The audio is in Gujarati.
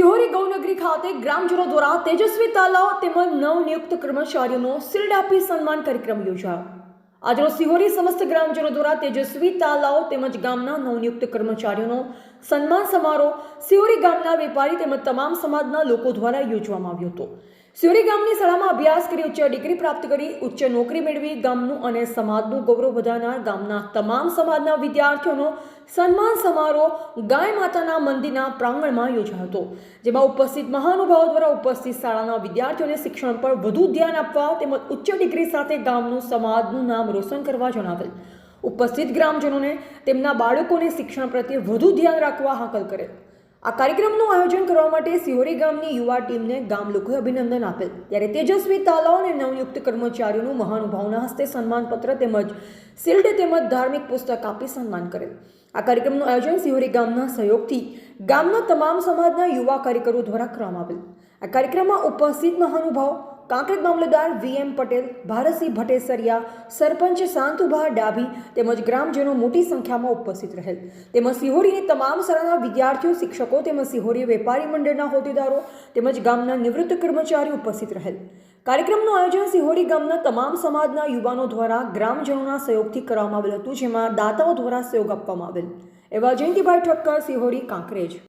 સિહોરી ગૌનગરી ખાતે ગ્રામજનો દ્વારા તેજસ્વી તાલાવ તેમજ નવનિયુક્ત કર્મચારીઓનો શિલ્ડ આપી સન્માન કાર્યક્રમ યોજાયો. આજનો સિહોરી સમસ્ત ગ્રામજનો દ્વારા તેજસ્વી તાલાવ તેમજ ગામના નવનિયુક્ત કર્મચારીઓનો સન્માન સમારોહ સિહોરી ગામના વેપારી તેમજ તમામ સમાજના લોકો દ્વારા યોજવામાં આવ્યો હતો. સિહોરી ગામની શાળામાં અભ્યાસ કરી ઉચ્ચ ડિગ્રી પ્રાપ્ત કરી, ઉચ્ચ નોકરી મેળવી ગામનું અને સમાજનું ગૌરવ વધારનાર ગામના તમામ સમાજના વિદ્યાર્થીઓનો સન્માન સમારોહ ગાય માતાના મંદિરના પ્રાંગણમાં યોજાયો હતો, જેમાં ઉપસ્થિત મહાનુભાવો દ્વારા ઉપસ્થિત શાળાના વિદ્યાર્થીઓને શિક્ષણ પર વધુ ધ્યાન આપવા તેમજ ઉચ્ચ ડિગ્રી સાથે ગામનું સમાજનું નામ રોશન કરવા જણાવેલ. ઉપસ્થિત ગ્રામજનોને તેમના બાળકોને શિક્ષણ પ્રત્યે વધુ ધ્યાન રાખવા હાકલ કરેલ. આ કાર્યક્રમનું આયોજન કરવા માટે સિહોરી ગામની યુવા ટીમને ગામ લોકોએ અભિનંદન આપેલ. ત્યારે તેજસ્વી તાલાવ અને નવયુક્ત કર્મચારીઓનું મહાનુભાવના હસ્તે સન્માનપત્ર તેમજ શિલ્ડ તેમજ ધાર્મિક પુસ્તક આપી સન્માન કરેલ. આ કાર્યક્રમનું આયોજન સિહોરી ગામના સહયોગથી ગામના તમામ સમાજના યુવા કાર્યકરો દ્વારા કરવામાં આવેલ. આ કાર્યક્રમમાં ઉપસ્થિત મહાનુભાવ કાંકરેજ મામલતદાર વી એમ પટેલ, ભારતસિંહ ભટેસરિયા, સરપંચ શાંતુભા ડાભી તેમજ ગ્રામજનો મોટી સંખ્યામાં ઉપસ્થિત રહેલ. તેમજ સિહોરીની તમામ શાળાના વિદ્યાર્થીઓ, શિક્ષકો તેમજ સિહોરી વેપારી મંડળના હોદ્દેદારો તેમજ ગામના નિવૃત્ત કર્મચારીઓ ઉપસ્થિત રહેલ. કાર્યક્રમનું આયોજન સિહોરી ગામના તમામ સમાજના યુવાનો દ્વારા ગ્રામજનોના સહયોગથી કરવામાં આવેલ હતું, જેમાં દાતાઓ દ્વારા સહયોગ આપવામાં આવેલ. એવા જયંતિભાઈ ઠક્કર, સિહોરી, કાંકરેજ.